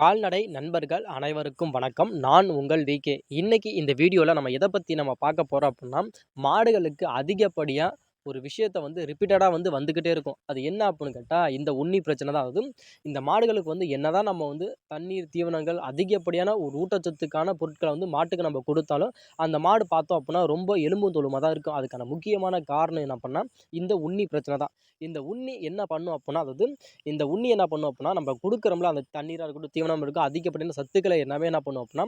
கால்நடை நண்பர்கள் அனைவருக்கும் வணக்கம். நான் உங்கள் விகே இன்றைக்கி இந்த வீடியோவில் நம்ம எதை பற்றி நம்ம பார்க்க போகிறோம் அப்படின்னா மாடுகளுக்கு அதிகப்படியாக ஒரு விஷயத்த வந்து ரிப்பீட்டடாக வந்து வந்துக்கிட்டே இருக்கும். அது என்ன அப்படின்னு கேட்டால் இந்த உண்ணி பிரச்சனை தான். அதுவும் இந்த மாடுகளுக்கு வந்து என்ன தான் நம்ம வந்து தண்ணீர் தீவனங்கள் அதிகப்படியான ஒரு ஊட்டச்சத்துக்கான பொருட்களை வந்து மாட்டுக்கு நம்ம கொடுத்தாலும் அந்த மாடு பார்த்தோம் அப்படின்னா ரொம்ப எலும்பும் தொழுமாக தான் இருக்கும். அதுக்கான முக்கியமான காரணம் என்ன பண்ணால் இந்த உண்ணி பிரச்சனை தான். இந்த உண்ணி என்ன பண்ணும் அப்படின்னா அதாவது இந்த உண்ணி என்ன பண்ணும் அப்படின்னா நம்ம கொடுக்குறோம்ல அந்த தண்ணீராக இருக்கட்டும் தீவனம் இருக்கும் அதிகப்படியான சத்துக்களை எல்லாமே என்ன பண்ணும் அப்படின்னா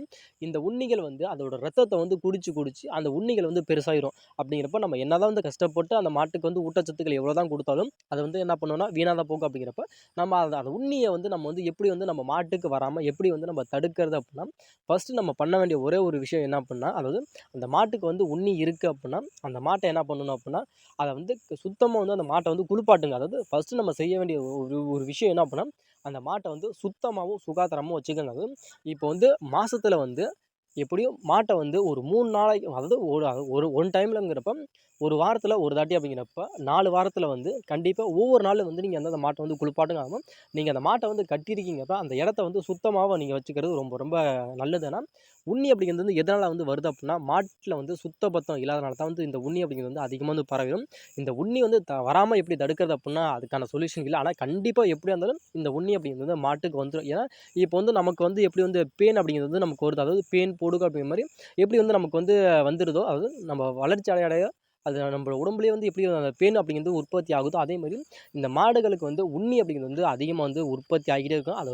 இந்த உண்ணிகள் வந்து அதோட ரத்தத்தை வந்து குடிச்சு குடிச்சு அந்த உண்ணிகள் வந்து பெருசாயிரும். அப்படிங்கிறப்ப நம்ம என்ன தான் வந்து கஷ்டப்பட்டு அந்த மாட்டுக்கு வந்து ஊட்டச்சத்துக்கள் எவ்வளோ தான் கொடுத்தாலும் அது வந்து என்ன பண்ணுவோம்னா வீணாக தான் போகும் அப்படிங்கிறப்ப நம்ம அதை அந்த உண்ணியை வந்து நம்ம வந்து எப்படி வந்து நம்ம மாட்டுக்கு வராமல் எப்படி வந்து நம்ம தடுக்கிறது அப்படின்னா ஃபஸ்ட்டு நம்ம பண்ண வேண்டிய ஒரே ஒரு விஷயம் என்ன பண்ணால் அதாவது அந்த மாட்டுக்கு வந்து உண்ணி இருக்குது அப்படின்னா அந்த மாட்டை என்ன பண்ணணும் அப்படின்னா அதை வந்து சுத்தமாக வந்து அந்த மாட்டை வந்து குளிப்பாட்டுங்க. அதாவது ஃபஸ்ட்டு நம்ம செய்ய வேண்டிய ஒரு ஒரு விஷயம் என்ன அப்படின்னா அந்த மாட்டை வந்து சுத்தமாகவும் சுகாதாரமாகவும் வச்சுக்கோங்க. அது இப்போ வந்து மாதத்தில் வந்து எப்படியும் மாட்டை வந்து ஒரு மூணு நாளைக்கு அதாவது ஒரு ஒரு ஒன் டைம்லங்கிறப்ப ஒரு வாரத்தில் ஒரு தாட்டி அப்படிங்கிறப்ப நாலு வாரத்தில் வந்து கண்டிப்பாக ஒவ்வொரு நாளும் வந்து நீங்கள் அந்த மாட்டை வந்து குளிப்பாட்டுங்க ஆகும் நீங்கள் அந்த மாட்டை வந்து கட்டியிருக்கீங்கப்ப அந்த இடத்த வந்து சுத்தமாக நீங்கள் வச்சுக்கிறது ரொம்ப ரொம்ப நல்லதுன்னா உண்ணி அப்படிங்கிறது வந்து எதனால் வந்து வருது அப்படின்னா மாட்டில் வந்து சுத்த பத்தம் இல்லாதனால தான் வந்து இந்த உண்ணி அப்படிங்கிறது வந்து அதிகமாக வந்து பரவிடும். இந்த உண்ணி வந்து த வராமல் எப்படி தடுக்கிறது அப்படின்னா அதுக்கான சொல்யூஷன் இல்லை. ஆனால் கண்டிப்பாக எப்படி இருந்தாலும் இந்த உண்ணி அப்படிங்கிறது வந்து மாட்டுக்கு வந்துடும் ஏன்னா இப்போ வந்து நமக்கு வந்து எப்படி வந்து பேன் அப்படிங்கிறது வந்து நமக்கு வருது. அதாவது பேன் போடுக அப்படிங்கிற மாதிரி எப்படி வந்து நமக்கு வந்து வந்துடுதோ அதாவது நம்ம வளர்ச்சி அடைய அடைய அது நம்மளோட உடம்புலேயே வந்து எப்படி அந்த பேன் அப்படிங்கிறது உற்பத்தி ஆகுதோ அதே மாதிரி இந்த மாடுகளுக்கு வந்து உண்ணி அப்படிங்கிறது வந்து அதிகமாக வந்து உற்பத்தி ஆகிட்டே இருக்கும். அதை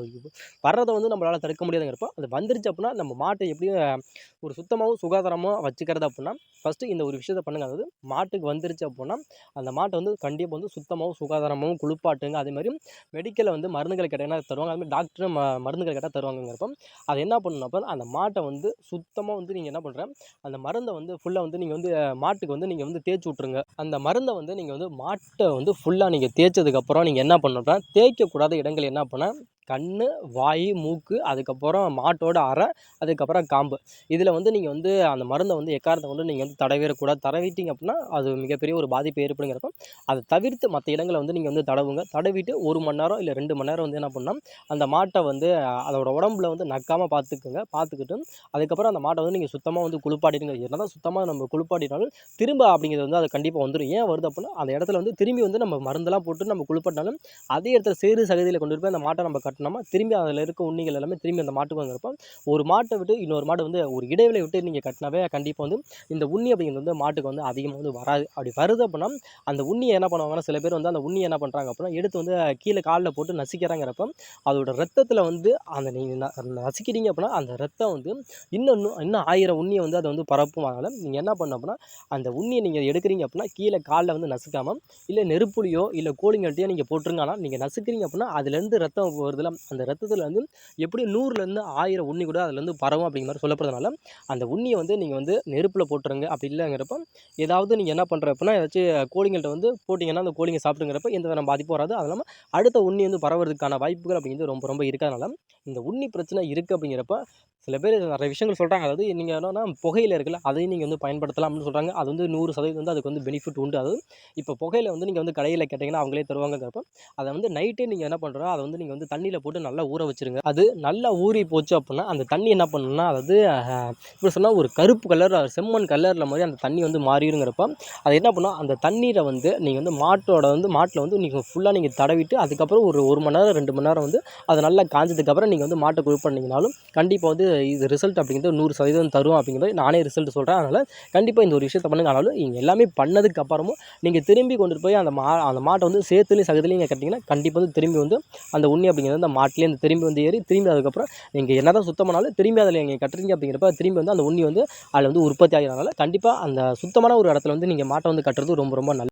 வர்றதை வந்து நம்மளால் தடுக்க முடியாதுங்கிறப்போ அது வந்துருச்சு அப்படின்னா நம்ம மாட்டை எப்படியும் ஒரு சுத்தமாகவும் சுகாதாரமாக வச்சுக்கிறது அப்படின்னா ஃபஸ்ட்டு இந்த ஒரு விஷயத்தை பண்ணுங்கள் அதாவது மாட்டுக்கு வந்துருச்சு அப்படின்னா அந்த மாட்டை வந்து கண்டிப்பாக வந்து சுத்தமாகவும் சுகாதாரமாகவும் குளிப்பாட்டுங்க. அதே மாதிரி மெடிக்கலில் வந்து மருந்துகள் கேட்டால் தருவாங்க. அதுமாதிரி டாக்டரும் ம மருந்துகள் கேட்டால் தருவாங்கங்கிறப்ப அதை என்ன பண்ணணும் அந்த மாட்டை வந்து சுத்தமாக வந்து நீங்கள் என்ன பண்ணுற அந்த மருந்தை வந்து ஃபுல்லாக வந்து நீங்கள் வந்து மாட்டுக்கு வந்து நீங்கள் வந்து வந்து தேய்ச்சி விட்ருங்க அந்த மருந்தை வந்து நீங்கள் வந்து மாட்டை வந்து ஃபுல்லாக நீங்கள் தேய்ச்சதுக்கப்புறம் நீங்கள் என்ன பண்ணணும்னா தேய்க்கக்கூடாத இடங்கள் என்ன பண்ணால் கண் வாய் மூக்கு அதுக்கப்புறம் மாட்டோட அரை அதுக்கப்புறம் காம்பு. இதில் வந்து நீங்கள் வந்து அந்த மருந்தை வந்து எக்காரத்தை கொண்டு நீங்கள் வந்து தடவிடக்கூடாது. தடவிட்டீங்க அப்படின்னா அது மிகப்பெரிய ஒரு பாதிப்பு ஏற்படுங்கிறப்போ அதை தவிர்த்து மற்ற இடங்களை வந்து நீங்கள் வந்து தடவுங்க. தடவிட்டு ஒரு மணி நேரம் இல்லை ரெண்டு மணி நேரம் வந்து என்ன பண்ணால் அந்த மாட்டை வந்து அதோட உடம்புல வந்து நக்காமல் பார்த்துக்குங்க. பார்த்துக்கிட்டு அதுக்கப்புறம் அந்த மாட்டை வந்து நீங்கள் சுத்தமாக வந்து குளிப்பாட்டிடுங்க. என்ன தான் சுத்தமாக நம்ம குளிப்பாட்டினாலும் திரும்ப அப்படிங்கிறது வந்து அது கண்டிப்பாக வந்துடும் ஏன் வருது அப்படின்னா அந்த இடத்துல வந்து திரும்பி வந்து நம்ம மருந்தெல்லாம் போட்டு நம்ம குளிப்பாட்டினாலும் அதே இடத்துல சேறு சகதியில் கொண்டு போய் அந்த மாட்டை நம்ம கட் கட்டினோமா திரும்பி அதில் இருக்க உண்ணிகள் எல்லாமே திரும்பி அந்த மாட்டுக்கு வந்துருப்போம். ஒரு மாட்டை விட்டு இன்னொரு மாடு வந்து ஒரு இடைவெளி விட்டு நீங்கள் கட்டினாவே கண்டிப்பாக வந்து இந்த உண்ணி அப்படிங்கிறது வந்து மாட்டுக்கு வந்து அதிகமாக வந்து வராது. அப்படி வருது அப்படின்னா அந்த உண்ணியை என்ன பண்ணுவாங்கன்னா சில பேர் வந்து அந்த உண்ணியை என்ன பண்ணுறாங்க அப்படின்னா எடுத்து வந்து கீழே காலில் போட்டு நசிக்கிறாங்கிறப்ப அதோட ரத்தத்தில் வந்து அந்த நீங்கள் நசிக்கிறீங்க அப்படின்னா அந்த ரத்தம் வந்து இன்னும் இன்னும் ஆயிரம் உண்ணியை வந்து அதை வந்து பரப்பும் அதனால் நீங்கள் என்ன பண்ண அப்படின்னா அந்த உண்ணியை நீங்கள் எடுக்கிறீங்க அப்படின்னா கீழே காலில் வந்து நசுக்காமல் இல்லை நெருப்புலியோ இல்லை கோழிங்கள்ட்டையோ நீங்கள் போட்டுருங்க ஆனால் நீங்கள் நசுக்கிறீங்க அப்படின்னா அதுலேருந்து ரத்தம் வருதுல அந்த ரத்தத்தில் வந்து எப்படி நூறுலேருந்து ஆயிரம் உண்ணி கூட அதுலேருந்து பரவும் அப்படிங்கிற மாதிரி சொல்லப்படுறதுனால அந்த உண்ணியை வந்து நீங்கள் வந்து நெருப்பில் போட்டுருங்க. அப்படி இல்லைங்கிறப்ப ஏதாவது நீங்கள் என்ன பண்ணுற அப்படின்னா ஏதாச்சும் கோழிங்கள்ட்ட வந்து போட்டிங்கன்னா அந்த கோழிங்க சாப்பிட்டுங்கிறப்ப எந்த வித பாதிப்பும் வராது. அது இல்லாமல் அடுத்த உண்ணி வந்து பரவுறதுக்கான வாய்ப்புகள் அப்படிங்கிறது ரொம்ப ரொம்ப இருக்கிறதுனால இந்த உண்ணி பிரச்சனை இருக்குது அப்படிங்கிறப்ப சில பேர் நிறைய விஷயங்கள் சொல்கிறாங்க அதாவது நீங்கள் என்னன்னா புகையில் இருக்குல்ல அதையும் நீங்கள் வந்து பயன்படுத்தலாம் அப்படின்னு சொல்கிறாங்க அது வந்து நூறு சதவீதம் வந்து அதுக்கு வந்து பெனிஃபிட் உண்டு. அது இப்போ புகையில் வந்து நீங்கள் வந்து கடையில் கேட்டிங்கன்னா அவங்களே தருவாங்கிறப்ப அதை வந்து நைட்டே நீங்கள் என்ன பண்ணுறோம் அதை வந்து நீங்கள் வந்து தண்ணியில் போட்டு நல்லா ஊற வச்சுருங்க. அது நல்லா ஊறி போச்சு அப்படின்னா அந்த தண்ணி என்ன பண்ணணும்னா அதாவது இப்படி சொன்னால் ஒரு கருப்பு கலர் செம்மண் கலரில் மாதிரி அந்த தண்ணி வந்து மாறிடுங்கிறப்ப அது என்ன பண்ணால் அந்த தண்ணீரை வந்து நீங்கள் வந்து மாட்டோட வந்து மாட்டில் வந்து நீங்கள் ஃபுல்லாக நீங்கள் தடவிட்டு அதுக்கப்புறம் ஒரு ஒரு மணி நேரம் ரெண்டு மணி நேரம் வந்து அதை நல்லா காஞ்சதுக்கப்புறம் நீங்கள் நீங்கள் வந்து மாட்டை குழு பண்ணிங்கனாலும் கண்டிப்பாக வந்து இது ரிசல்ட் அப்படிங்கிறது நூறு சதவீதம் தரும் அப்படிங்கிறது நானே ரிசல்ட் சொல்கிறேன் அதனால் கண்டிப்பாக இந்த ஒரு விஷயத்தை பண்ணுங்க. ஆனாலும் நீங்கள் எல்லாமே பண்ணதுக்கு அப்புறமும் நீங்கள் திரும்பி கொண்டு போய் அந்த மா அந்த மாட்டை வந்து சேத்துலேயும் சகத்துலையும் நீங்கள் கட்டிங்கன்னா கண்டிப்பாக வந்து திரும்பி வந்து அந்த உண்ணி அப்படிங்கிறது அந்த மாட்டிலே அந்த திரும்பி வந்து ஏறி திரும்பி அதுக்கப்புறம் நீங்கள் என்ன தான் சுத்தம் பண்ணாலும் திரும்பி அதில் நீங்கள் கட்டுறீங்க அப்படிங்கிறப்ப திரும்பி வந்து அந்த உண்ணி வந்து அதில் வந்து உற்பத்தி ஆகிறதுனால கண்டிப்பாக அந்த சுத்தமான ஒரு இடத்துல வந்து நீங்கள் மாட்டை வந்து கட்டுறது ரொம்ப ரொம்ப நல்லது.